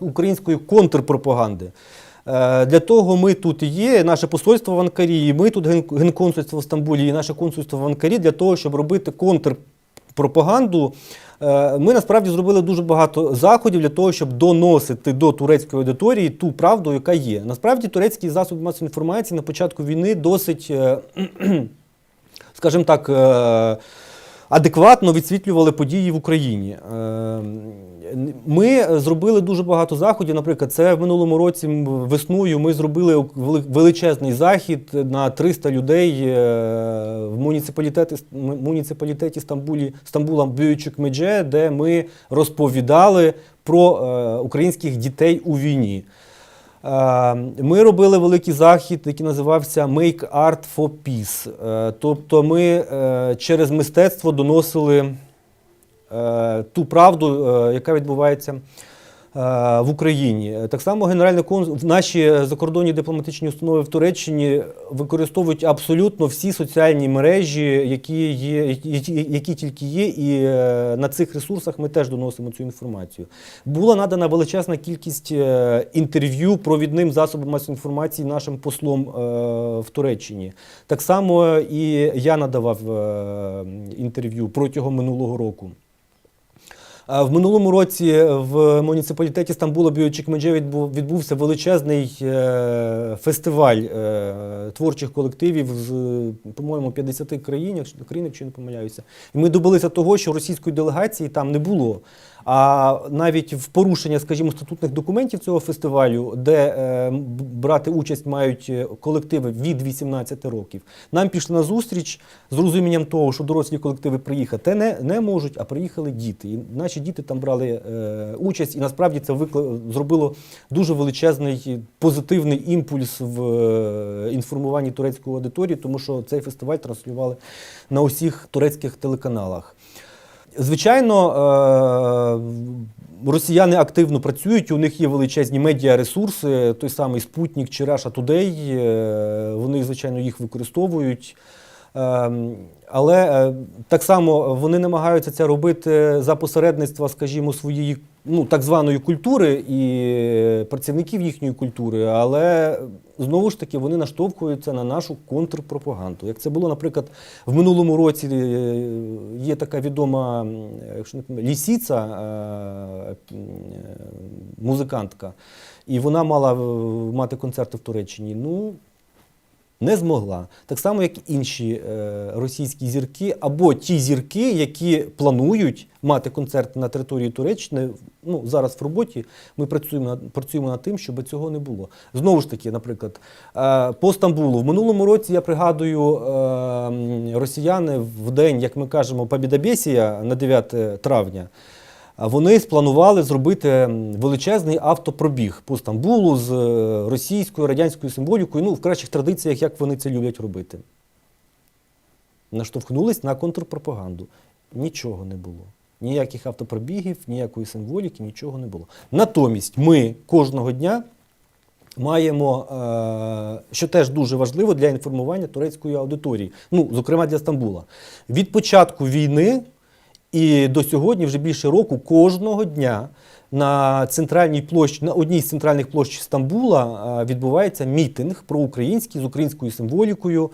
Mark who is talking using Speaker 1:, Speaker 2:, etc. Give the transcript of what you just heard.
Speaker 1: української контрпропаганди. Е, Для того ми тут є, наше посольство в Анкарі, і ми тут генконсульство в Стамбулі, і наше консульство в Анкарі для того, щоб робити контрпропаганду. Е, Ми насправді зробили дуже багато заходів для того, щоб доносити до турецької аудиторії ту правду, яка є. Насправді турецькі засоби масової інформації на початку війни досить, е, скажімо так, адекватно відсвітлювали події в Україні. Е, Ми зробили дуже багато заходів. Наприклад, це в минулому році весною ми зробили величезний захід на 300 людей е, в муніципалітеті, муніципалітеті Стамбулі, Стамбула Büyükçük Медже, де ми розповідали про е, українських дітей у війні. Е, Ми робили великий захід, який називався Make Art for Peace. Е, Тобто ми е, через мистецтво доносили ту правду, яка відбувається в Україні. Так само Генеральний консул, наші закордонні дипломатичні установи в Туреччині використовують абсолютно всі соціальні мережі, які, є, які, тільки є, і е, на цих ресурсах ми теж доносимо цю інформацію. Була надана величезна кількість е, інтерв'ю провідним засобам масової інформації нашим послом е, в Туреччині. Так само і я надавав е, інтерв'ю протягом минулого року. В минулому році в муніципалітеті Стамбула Біочікмедже відбув, відбувся величезний е, фестиваль е, творчих колективів з, по-моєму, 50 країн, країн, якщо не помиляюся. І ми добилися того, що російської делегації там не було. А навіть в порушення, скажімо, статутних документів цього фестивалю, де е, брати участь мають е, колективи від 18 років, нам пішли на зустріч з розумінням того, що дорослі колективи приїхати не, не можуть, а приїхали діти. І наші діти там брали е, участь, і насправді це викла... зробило дуже величезний позитивний імпульс в інформуванні турецької аудиторії, тому що цей фестиваль транслювали на усіх турецьких телеканалах. Звичайно, е, росіяни активно працюють, у них є величезні медіаресурси, той самий Спутник чи Russia Today, е, вони, звичайно, їх використовують. Е, Але так само вони намагаються це робити за посередництва, скажімо, своєї ну, так званої культури і працівників їхньої культури, але знову ж таки вони наштовхуються на нашу контрпропаганду. Як це було, наприклад, в минулому році е, є така відома якщо не лісіця, е, е, музикантка, і вона мала мати концерти в Туреччині. Ну, не змогла. Так само, як інші е, російські зірки, або ті зірки, які планують мати концерти на території Туреччини. Ну, зараз в роботі ми працюємо працюємо над тим, щоб цього не було. Знову ж таки, наприклад, е, по Стамбулу. В минулому році я пригадую, е, росіяни в день, як ми кажемо, Побідобєсія на 9 травня. Вони спланували зробити величезний автопробіг по Стамбулу з е, російською радянською символікою, ну в кращих традиціях, як вони це люблять робити. Наштовхнулись на контрпропаганду. Нічого не було. Ніяких автопробігів, ніякої символіки, нічого не було. Натомість ми кожного дня маємо, е, що теж дуже важливо для інформування турецької аудиторії, ну, зокрема для Стамбула. Від початку війни і до сьогодні, вже більше року, кожного дня на центральній площі, на одній з центральних площ Стамбула відбувається мітинг проукраїнський з українською символікою.